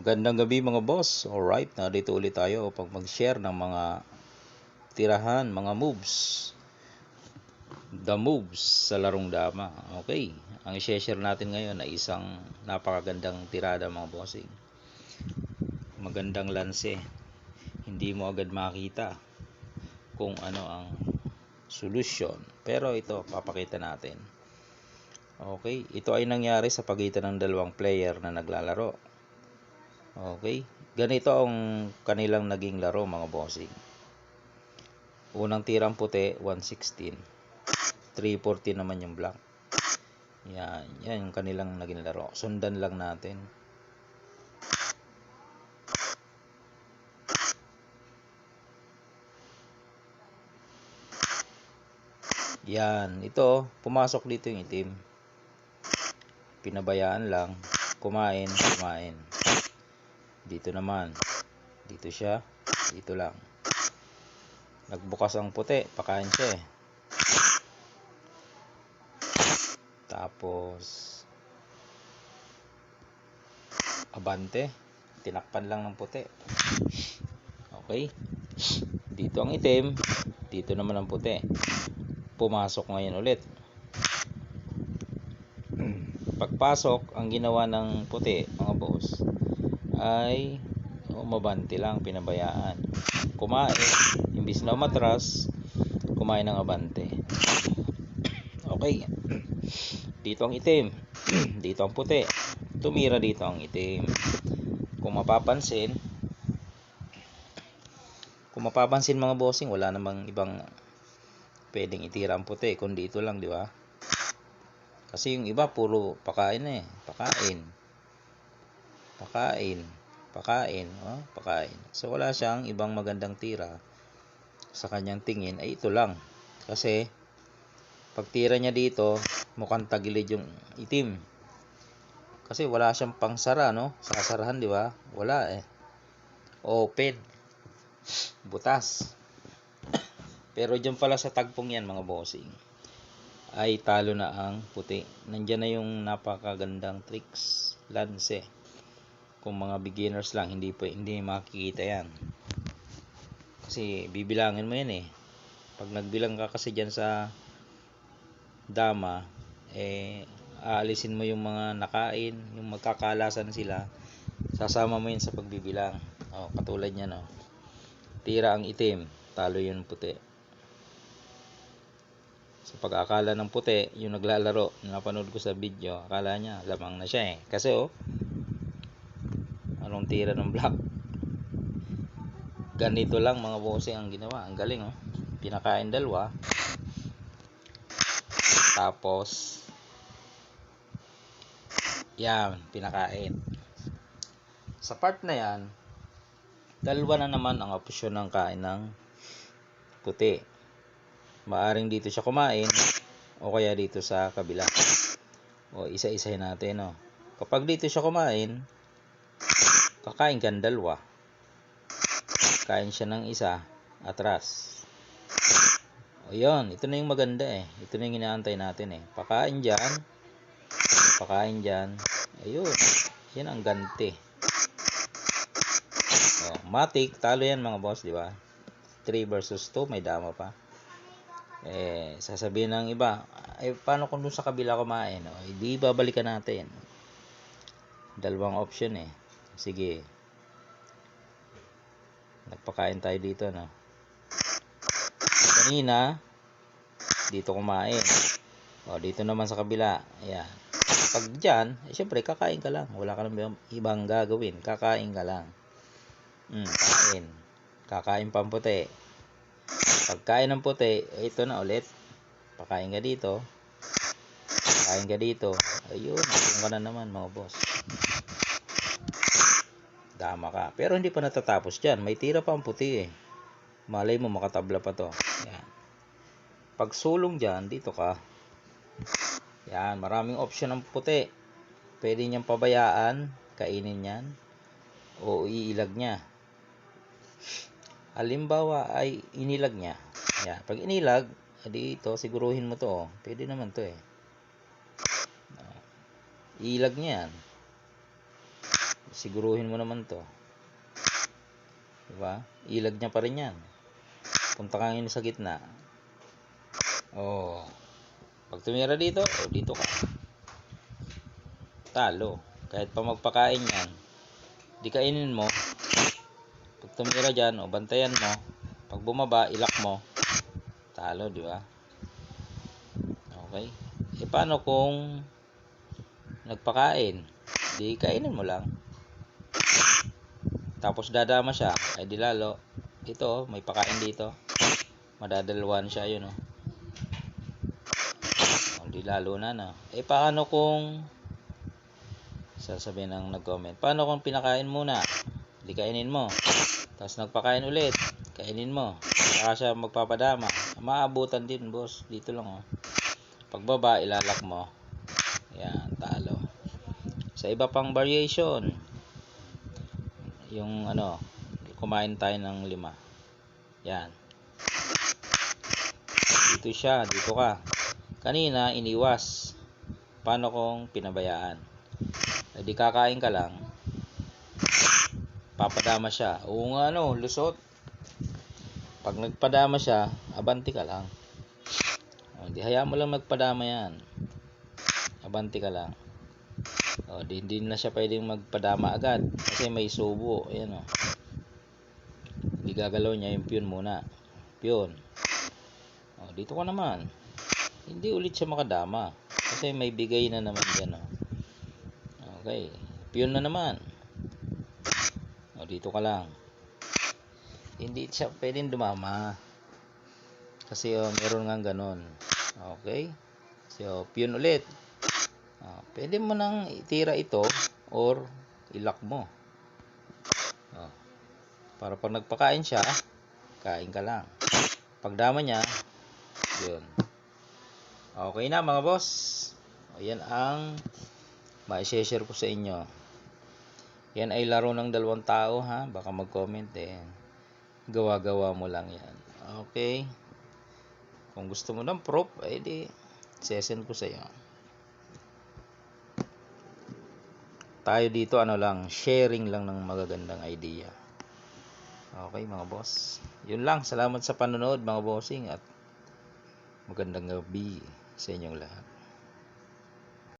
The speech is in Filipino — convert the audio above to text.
Magandang gabi mga boss. Alright, narito ulit tayo upang mag-share ng mga tirahan, mga moves. The moves sa larong dama. Okay, ang i-share natin ngayon ay isang napakagandang tirada mga bossing. Magandang lanse. Hindi mo agad makita kung ano ang solusyon. Pero ito, papakita natin. Okay, ito ay nangyari sa pagitan ng dalawang player na naglalaro. Okay, ganito ang kanilang naging laro mga bossing. Unang tirang puti, 116. 340 naman yung black. Yan, yan yung kanilang naging laro. Sundan lang natin. Yan, ito, pumasok dito yung itim. Pinabayaan lang, kumain, kumain. Dito naman, dito siya, dito lang. Nagbukas ang puti, pakain siya eh. Tapos, abante, tinakpan lang ng puti. Okay? Dito ang itim, dito naman ang puti. Pumasok ngayon ulit. Pagpasok, ang ginawa ng puti, mga boss, ay umabante lang, pinabayaan. Kumain, imbis na umatras, kumain ng abante. Okay. Dito ang itim. dito ang puti. Tumira dito ang itim. Kung mapapansin, kung mapapansin mga bossing, wala namang ibang pwedeng itira ang puti, kundi ito lang, di ba? Kasi yung iba, puro pakain eh. Pakain. Pakain. Pakain. Oh, pakain. So, wala siyang ibang magandang tira sa kanyang tingin. Ay, ito lang. Kasi, pag tira niya dito, mukhang tagilid yung itim. Kasi wala siyang pangsara, no? Sasarahan, di ba? Wala eh. Open. Butas. Pero dyan pala sa tagpong yan, mga bossing, ay talo na ang puti. Nandyan na yung napakagandang tricks, lance. Kung mga beginners lang, hindi pa hindi makikita yan. Kasi bibilangin mo yan eh. Pag nagbilang ka kasi dyan sa dama, eh, aalisin mo yung mga nakain, yung magkakalasan sila, sasama mo yun sa pagbibilang. Oh, katulad niyan, oh. Tira ang itim, talo yun puti. Sa pag-akala ng puti, yung naglalaro, napanood ko sa video, akala niya, lamang na siya eh. Kasi oh, anong tira ng black? Ganito lang mga bossing ang ginawa. Ang galing oh. Pinakain dalawa. Tapos, yan, pinakain. Sa part na yan, dalawa na naman ang opsyon ng kain ng puti. Maaring dito siya kumain o kaya dito sa kabila. O isa-isahin natin, no. Kapag dito siya kumain, kakain ka ng dalawa. Kain siya ng isa, atras. O yun, ito na yung maganda eh. Ito na yung inaantay natin eh. Pakain dyan. Pakain dyan. Ayun. Yan ang ganti. O, matik, talo yan mga boss, di ba? 3 versus 2, may dama pa. Eh, sasabihin ng iba, eh, paano kung dun sa kabila kumain? O, hindi babalikan natin. Dalawang option eh. Sige. Nagpakain tayo dito, no? Kanina, dito kumain. O, dito naman sa kabila. Ayan. Pag dyan, eh, syempre, kakain ka lang. Wala ka nang ibang gagawin. Kakain ka lang. Mm, kain. Kakain pang puti. Pagkain ng puti, eh, ito na ulit. Pakain ka dito. Pakain ka dito. Ayun, ayun ka na naman mga boss. Dama ka. Pero hindi pa natatapos dyan. May tira pa ang puti eh. Malay mo makatabla pa to. Yan. Pag sulong dyan, dito ka. Yan, maraming option ng puti. Pwede niyang pabayaan, kainin yan, o iilag niya. Halimbawa ay inilag niya. Yan. Pag inilag, dito, siguruhin mo to. Oh. Pwede naman to eh. Ilag niya yan. Siguruhin mo naman to. Diba? Ilag niya pa rin yan. Punta ka ngayon sa gitna. Oh. Pag tumira dito, oh, dito ka. Talo. Kahit pa magpakain yan. Di kainin mo. Pag tumira dyan, o bantayan mo. Pag bumaba, ilak mo. Talo, di ba? Okay. E paano kung nagpakain? Di kainin mo lang. Tapos dadama siya. Ay di lalo. Ito, oh, may pakain dito. Madadalwan siya, yun oh. Oh, di na na. Eh paano kung sasabihin ng nag-comment. Paano kung pinakain muna? Di kainin mo. Tapos nagpakain ulit. Kainin mo. Saka siya magpapadama. Maabutan din, boss. Dito lang, oh. Pagbaba, ilalak mo. Yan, talo. Sa iba pang variation, yung ano, kumain tayo ng lima. Yan. Dito siya, dito ka. Kanina, iniwas. Paano kung pinabayaan? Eh, di kakain ka lang. Papadama siya. Oo nga ano, lusot. Pag nagpadama siya, abanti ka lang. O, di hayaan mo lang magpadama yan. Abanti ka lang. O, di, hindi na siya pwedeng magpadama agad. Kasi may subo. Ayan o. Hindi gagalaw niya yung piyon muna. Piyon. O, dito ka naman. Hindi ulit siya makadama. Kasi may bigay na naman dyan o. Okay. Piyon na naman. O, dito ka lang. Hindi siya pwedeng dumama. Kasi oh, meron nga ganon. Okay? So, piyon ulit. Ah, pwede mo nang itira ito or ilak mo. Oh. Para pag nagpakain siya, kain ka lang. Pagdama niya, yun. Okay na mga boss. O, yan ang ma-share ko sa inyo. Yan ay laro ng dalawang tao ha. Baka mag-comment eh. Gawa-gawa mo lang yan. Okay. Kung gusto mo ng prop, eh di sesend ko sa iyo. Tayo dito ano lang, sharing lang ng magagandang idea. Okay mga boss. Yun lang, salamat sa panonood mga bossing at magandang gabi sa inyong lahat.